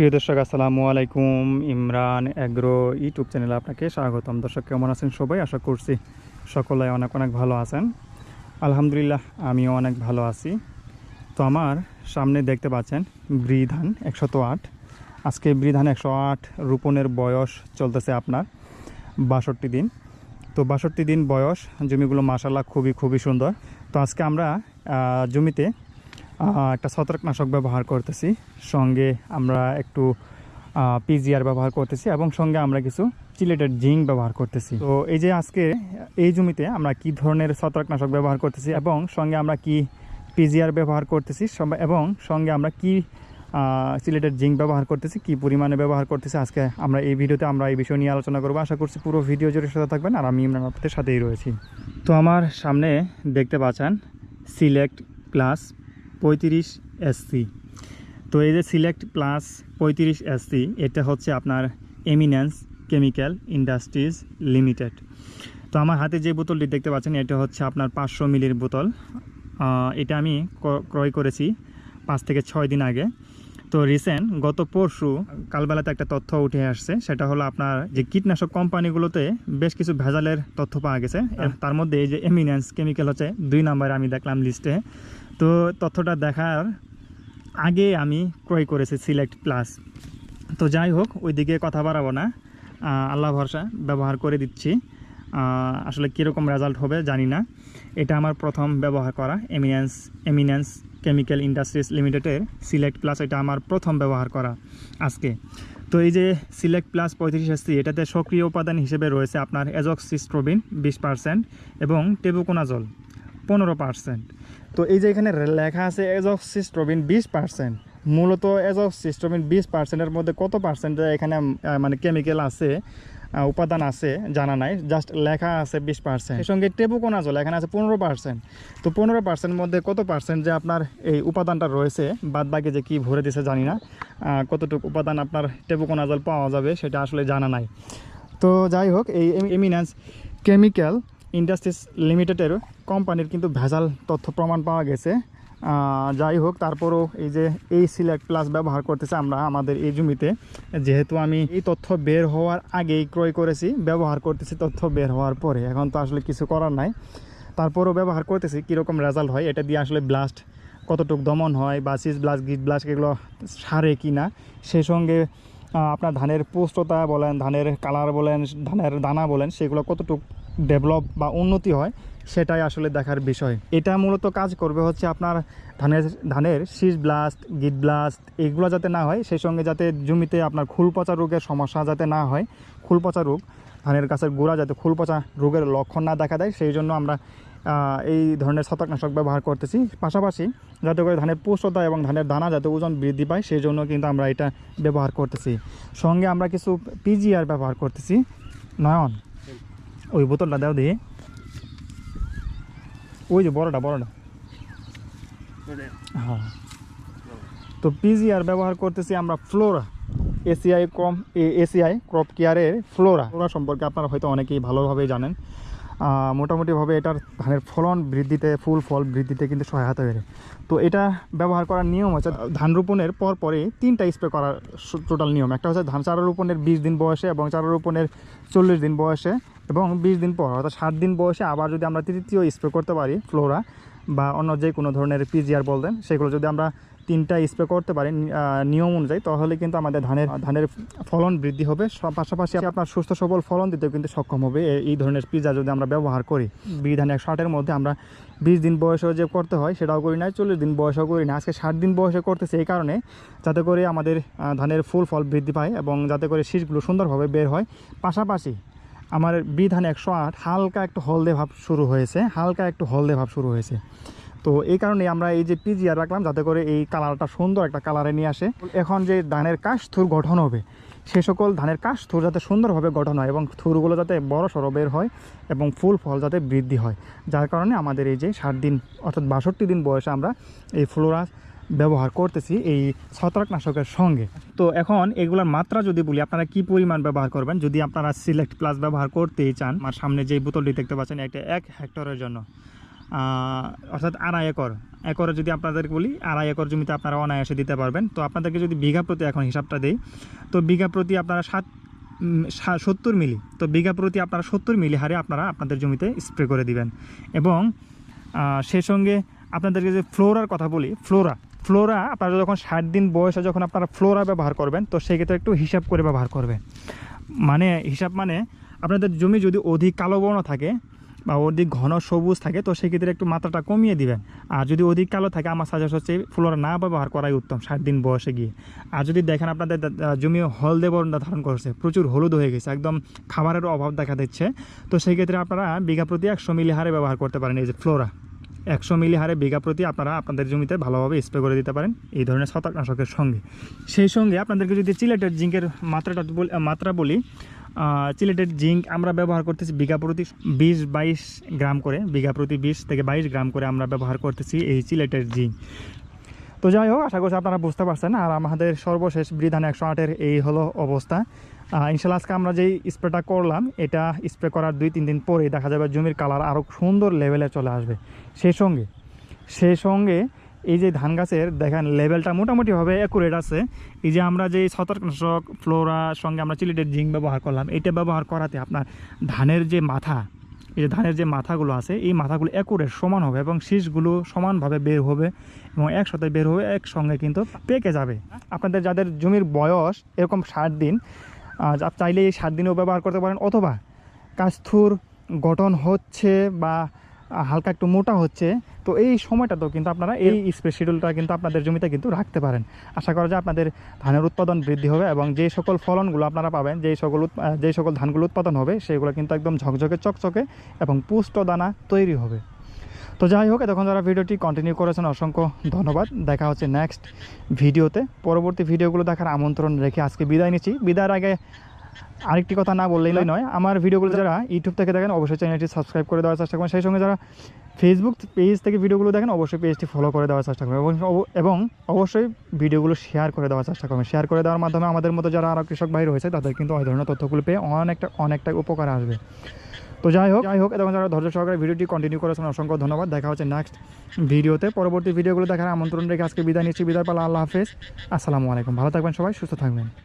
প্রিয় দর্শক, আসসালামু আলাইকুম। ইমরান অ্যাগ্রো ইউটিউব চ্যানেলে আপনাকে স্বাগতম। দর্শক, কেমন আছেন সবাই? আশা করছি সকলে অনেক অনেক ভালো আছেন। আলহামদুলিল্লাহ, আমিও অনেক ভালো আছি। তো আমার সামনে দেখতে পাচ্ছেন ব্রিধান একশত আট। আজকে ব্রিধান একশো আট রোপণের বয়স চলতেছে আপনার বাষট্টি দিন। তো বাষট্টি দিন বয়স, জমিগুলো মাসাল্লাহ খুবই খুবই সুন্দর। তো আজকে আমরা জমিতে একটা ছত্রাকনাশক ব্যবহার করতেছি। সঙ্গে আমরা একটু পিজিআর ব্যবহার করতেছি এবং সঙ্গে আমরা কিছু চিলেটেড জিঙ্ক ব্যবহার করতেছি। তো এই যে আজকে এই জমিতে আমরা কি ধরনের ছত্রাকনাশক ব্যবহার করতেছি এবং সঙ্গে আমরা কি পিজিআর ব্যবহার করতেছি এবং সঙ্গে আমরা কি সিলেটেড জিঙ্ক ব্যবহার করতেছি, কি পরিমাণে ব্যবহার করতেছি আজকে আমরা এই ভিডিওতে আমরা এই বিষয় নিয়ে আলোচনা করব। আশা করছি পুরো ভিডিও জুড়ে সাথে থাকবেন আর আমি ইমরান আপনাদের সাথেই রয়েছি। তো আমার সামনে দেখতে পাচ্ছেন সিলেক্ট প্লাস পঁয়ত্রিশ এসসি তো এই যে সিলেক্ট প্লাস পঁয়ত্রিশ এসসি এটা হচ্ছে আপনার এমিনেন্স কেমিক্যাল ইন্ডাস্ট্রিজ লিমিটেড তো আমার হাতে যে বোতলটি দেখতে পাচ্ছেন এটা হচ্ছে আপনার পাঁচশো মিলির বোতল। এটা আমি ক্রয় করেছি পাঁচ থেকে ছয় দিন আগে। তো রিসেন্ট গত পরশু কালবেলাতে একটা তথ্য উঠে আসছে সেটা হলো আপনার যে কীটনাশক কোম্পানিগুলোতে বেশ কিছু ভেজালের তথ্য পাওয়া গেছে। তার মধ্যে এই যে এমিনেন্স কেমিক্যাল হচ্ছে দুই নাম্বারে আমি দেখলাম লিস্টে তো তথ্যটা দেখার আগে আমি ক্রয় করেছি সিলেক্ট প্লাস তো যাই হোক, ওইদিকে কথা বাড়াবো না। আল্লাহ ভরসা, ব্যবহার করে দিচ্ছি। আসলে কীরকম রেজাল্ট হবে জানি না। এটা আমার প্রথম ব্যবহার করা এমিনেন্স এমিনেন্স কেমিক্যাল ইন্ডাস্ট্রিজ লিমিটেডের সিলেক্ট প্লাস এটা আমার প্রথম ব্যবহার করা আজকে। তো এই যে সিলেক্ট প্লাস পঁয়ত্রিশ এসসি এটাতে সক্রিয় উপাদান হিসেবে রয়েছে আপনার এজক্সিস্ট্রোবিন বিশ পার্সেন্ট এবং টেবুকোনাজল পনেরো পার্সেন্ট তো এই যে এখানে লেখা আছে এজক্সিস্ট্রোবিন বিশ পার্সেন্ট মূলত এজক্সিস্ট্রোবিন বিশ পার্সেন্টের মধ্যে কত পার্সেন্ট এখানে মানে কেমিক্যাল আছে উপাদান আছে জানা নাই জাস্ট লেখা আছে বিশ পার্সেন্ট সঙ্গে টেবুকোনাজল এখানে আছে পনেরো পার্সেন্ট তো পনেরো পার্সেন্ট মধ্যে কত পার্সেন্ট যে আপনার এই উপাদানটা রয়েছে, বাদ বাকি যে কী ভরে দিছে জানি না কতটুকু উপাদান আপনার টেবুকোনাজল পাওয়া যাবে সেটা আসলে জানা নাই। তো যাই হোক, এই এমিনেন্স কেমিক্যাল ইন্ডাস্ট্রিজ লিমিটেডের কোম্পানির কিন্তু ভেজাল তথ্য প্রমাণ পাওয়া গেছে। যাই হোক, তারপরও এই যে এই সিলেক্ট প্লাস ব্যবহার করতেছে আমরা আমাদের এই জমিতে। যেহেতু আমি এই তথ্য বের হওয়ার আগেই ক্রয় করেছি, ব্যবহার করতেছি তথ্য বের হওয়ার পরে। এখন তো আসলে কিছু করার নাই। তারপরও ব্যবহার করতেছি, কীরকম রেজাল্ট হয়, এটা দিয়ে আসলে ব্লাস্ট কতটুক দমন হয় বা সিজ ব্লাস্ট গিট ব্লাস্ট এগুলো সারে কি না সেই সঙ্গে আপনার ধানের পুষ্টতা বলেন, ধানের কালার বলেন, ধানের দানা বলেন, সেগুলো কতটুকু ডেভেলপ বা উন্নতি হয়, সেটাই আসলে দেখার বিষয়। এটা মূলত কাজ করবে হচ্ছে আপনার ধানের ধানের শীষ ব্লাস্ট গিট ব্লাস্ট এগুলো যাতে না হয়, সেই সঙ্গে যাতে জমিতে আপনার খুল পচা রোগের সমস্যা যাতে না হয়, খুল পচা রোগ, ধানের গাছের গোড়া যাতে খুল পচা রোগের লক্ষণ না দেখা দেয়, সেই জন্য আমরা এই ধরনের ছত্রাকনাশক ব্যবহার করতেছি। পাশাপাশি যাতে করে ধানের পুষ্টতা এবং ধানের দানা যাতে ওজন বৃদ্ধি পায়, সেই জন্য কিন্তু আমরা এটা ব্যবহার করতেছি। সঙ্গে আমরা কিছু পিজিআর ব্যবহার করতেছি। নয়ন। ওই বোতলটা দাও দিয়ে ওই যে বড়টা বড়টা। হ্যাঁ। তো পিজিআর ব্যবহার করতেছি আমরা ফ্লোরা এসিআই কম এসিআই ক্রপ কেয়ারের ফ্লোরা ফ্লোরা সম্পর্কে আপনারা হয়তো অনেকেই ভালোভাবেই জানেন। মোটামুটিভাবে এটার ধানের ফলন বৃদ্ধিতে, ফুল ফল বৃদ্ধিতে কিন্তু সহায়তা করে। তো এটা ব্যবহার করার নিয়ম হচ্ছে ধান রোপণের পর পরে তিনটা স্প্রে করার টোটাল নিয়ম। একটা হচ্ছে ধান চারা রোপণের বিশ দিন বয়সে এবং চারা রোপণের চল্লিশ দিন বয়সে এবং বিশ দিন পর, অর্থাৎ ষাট দিন বয়সে আবার যদি আমরা তৃতীয় স্প্রে করতে পারি, ফ্লোরা বা অন্য যে কোনো ধরনের পিজিআর বলতেন, সেগুলো যদি আমরা তিনটা স্প্রে করতে পারেন নিয়ম অনুযায়ী, তাহলে কিন্তু আমাদের ধানের ধানের ফলন বৃদ্ধি হবে। পাশাপাশি আপনার সুস্থ সবল ফলন দিতেও কিন্তু সক্ষম হবে। এই ধরনের পিজা যদি আমরা ব্যবহার করি, বিধান এক ষাটের মধ্যে আমরা বিশ দিন বয়সেও যে করতে হয়, সেটাও করি না চল্লিশ দিন বয়সেও করি না আজকে ষাট দিন বয়সে করতেছে এই কারণে, যাতে করে আমাদের ধানের ফুল ফল বৃদ্ধি পায় এবং যাতে করে শীষগুলো সুন্দরভাবে বের হয়। পাশাপাশি আমার বিধান একশো আট হালকা একটু হলদে ভাব শুরু হয়েছে, হালকা একটু হলদে ভাব শুরু হয়েছে। তো এই কারণে আমরা এই যে পিজিআর রাখলাম, যাতে করে এই কালারটা সুন্দর একটা কালারে নিয়ে আসে। এখন যে ধানের কাশ থুর গঠন হবে, সে সকল ধানের কাশ থুর যাতে সুন্দরভাবে গঠন হয় এবং থুরগুলো যাতে বড় সড়ো বের হয় এবং ফুল ফল যাতে বৃদ্ধি হয়। যার কারণে আমাদের এই যে ষাট দিন অর্থাৎ বাষট্টি দিন বয়সে আমরা এই ফ্লোরা ব্যবহার করতেছি এই ছত্রাকনাশকের সঙ্গে। তো এখন এগুলোর মাত্রা যদি বলি, আপনারা কি পরিমাণ ব্যবহার করবেন? যদি আপনারা সিলেক্ট প্লাস ব্যবহার করতেই চান, আমার সামনে যে বোতলটি দেখতে পাচ্ছেন, এটা এক হেক্টরের জন্য। অর্থাৎ আড়াই একর। একরে যদি আপনাদেরকে বলি, আড়াই একর জমিতে আপনারা অনায়াসে দিতে পারবেন। তো আপনাদেরকে যদি বিঘা প্রতি এখন হিসাবটা দেই, তো বিঘা প্রতি আপনারা সাত সত্তর মিলি, তো বিঘা প্রতি আপনারা সত্তর মিলি হারে আপনারা আপনাদের জমিতে স্প্রে করে দিবেন। এবং সেই সঙ্গে আপনাদেরকে যে ফ্লোরার কথা বলি, ফ্লোরা ফ্লোরা আপনারা যখন ষাট দিন বয়সে যখন আপনারা ফ্লোরা ব্যবহার করবেন, তো সেক্ষেত্রে একটু হিসাব করে ব্যবহার করবেন। মানে হিসাব মানে আপনাদের জমি যদি অধিক কালো বর্ণ থাকে বা অধিক ঘন সবুজ থাকে, তো সেক্ষেত্রে একটু মাত্রাটা কমিয়ে দিবেন। আর যদি অধিক কালো থাকে, আমার সাজেস্ট হচ্ছে ফ্লোরা না ব্যবহার করাই উত্তম, ষাট দিন বয়সে গিয়ে। আর যদি দেখেন আপনাদের জমি হলদে বর্ণ ধারণ করছে, প্রচুর হলুদ হয়ে গেছে, একদম খাবারের অভাব দেখা দিচ্ছে। তো সেই ক্ষেত্রে আপনারা বিঘা প্রতি একশো মিলি হারে ব্যবহার করতে পারেন এই যে ফ্লোরা। একশো মিলি হারে বিঘা প্রতি আপনারা আপনাদের জমিতে ভালোভাবে স্প্রে করে দিতে পারেন এই ধরনের ছত্রাকনাশকের সঙ্গে। সেই সঙ্গে আপনাদেরকে যদি চিলেটের জিঙ্কের মাত্রাটা মাত্রা বলি আহ, চিলেটের জিঙ্ক আমরা ব্যবহার করতেছি বিঘা প্রতি বিশ বাইশ গ্রাম করে বিঘা প্রতি বিশ থেকে বাইশ গ্রাম করে আমরা ব্যবহার করতেছি এই চিলেটের জিঙ্ক। তো যাই হোক আশা করছি আপনারা বুঝতে পারছেন। আর আমাদের সর্বশেষ বৃধান একশো আটের এই হলো অবস্থা। ইনশাল্লাহ আজকে আমরা যেই স্প্রেটা করলাম এটা স্প্রে করার দুই তিন দিন পরেই দেখা যাবে জমির কালার আরও সুন্দর লেভেলে চলে আসবে। সেই সঙ্গে সেই সঙ্গে এই যে ধান গাছের, দেখেন লেভেলটা মোটামুটিভাবে অ্যাকুরেট আছে। এই যে আমরা যে ছত্রাকনাশক, ফ্লোরা, সঙ্গে আমরা চিলিটের জিঙ্ক ব্যবহার করলাম, এটা ব্যবহার করাতে আপনার ধানের যে মাথা, এই যে ধানের যে মাথাগুলো আছে, এই মাথাগুলো অ্যাকুরেট সমান হবে এবং শীষগুলো সমানভাবে বের হবে এবং একসাথে বের হবে একসঙ্গে কিন্তু পেকে যাবে। আপনাদের যাদের জমির বয়স এরকম ষাট দিন চাইলে এই ষাট দিনেও ব্যবহার করতে পারেন অথবা কাস্থুর গঠন হচ্ছে বা হালকা একটু মোটা হচ্ছে তো এই সময়টাতেও কিন্তু আপনারা এই স্প্রে শিডিউলটা কিন্তু আপনাদের জমিতে কিন্তু রাখতে পারেন। আশা করা যায় আপনাদের ধানের উৎপাদন বৃদ্ধি হবে এবং যে সকল ফলনগুলো আপনারা পাবেন যেই সকল যেই সকল ধানগুলো উৎপাদন হবে সেগুলো কিন্তু একদম ঝকঝকে চকচকে এবং পুষ্ট দানা তৈরি হবে। তো যাই হোক এতক্ষণ যারা ভিডিওটি কন্টিনিউ করেছেন অসংখ্য ধন্যবাদ। দেখা হচ্ছে নেক্সট ভিডিওতে। পরবর্তী ভিডিওগুলো দেখার আমন্ত্রণ রেখে আজকে বিদায় নিচ্ছি। বিদায়ের আগে আরেকটি কথা না বললেই নয় আমার ভিডিওগুলো যারা ইউটিউব থেকে দেখেন অবশ্যই চ্যানেলটি সাবস্ক্রাইব করে দেওয়ার চেষ্টা করবেন। সেই সঙ্গে যারা ফেসবুক পেজ থেকে ভিডিওগুলো দেখেন অবশ্যই পেজটি ফলো করে দেওয়ার চেষ্টা করবেন। এবং এবং অবশ্যই ভিডিওগুলো শেয়ার করে দেওয়ার চেষ্টা করবেন। শেয়ার করে দেওয়ার মাধ্যমে আমাদের মতো যারা আরও কৃষক ভাই রয়েছে তাদের কিন্তু ওই ধরনের তথ্যগুলো পেয়ে অনেকটা অনেকটা উপকার আসবে। তো যাই হোক যাই হোক এবং যারা ধৈর্য সহকারে ভিডিওটি কন্টিনিউ করেছেন অসংখ্য ধন্যবাদ। দেখা হচ্ছে নেক্সট ভিডিওতে। পরবর্তী ভিডিওগুলো দেখার আমন্ত্রণ রেখে আজকে বিদায় নিচ্ছি। বিদায় পালা আল্লাহ হাফেজ। আসসালামু আলাইকুম। ভালো থাকবেন সবাই সুস্থ থাকবেন।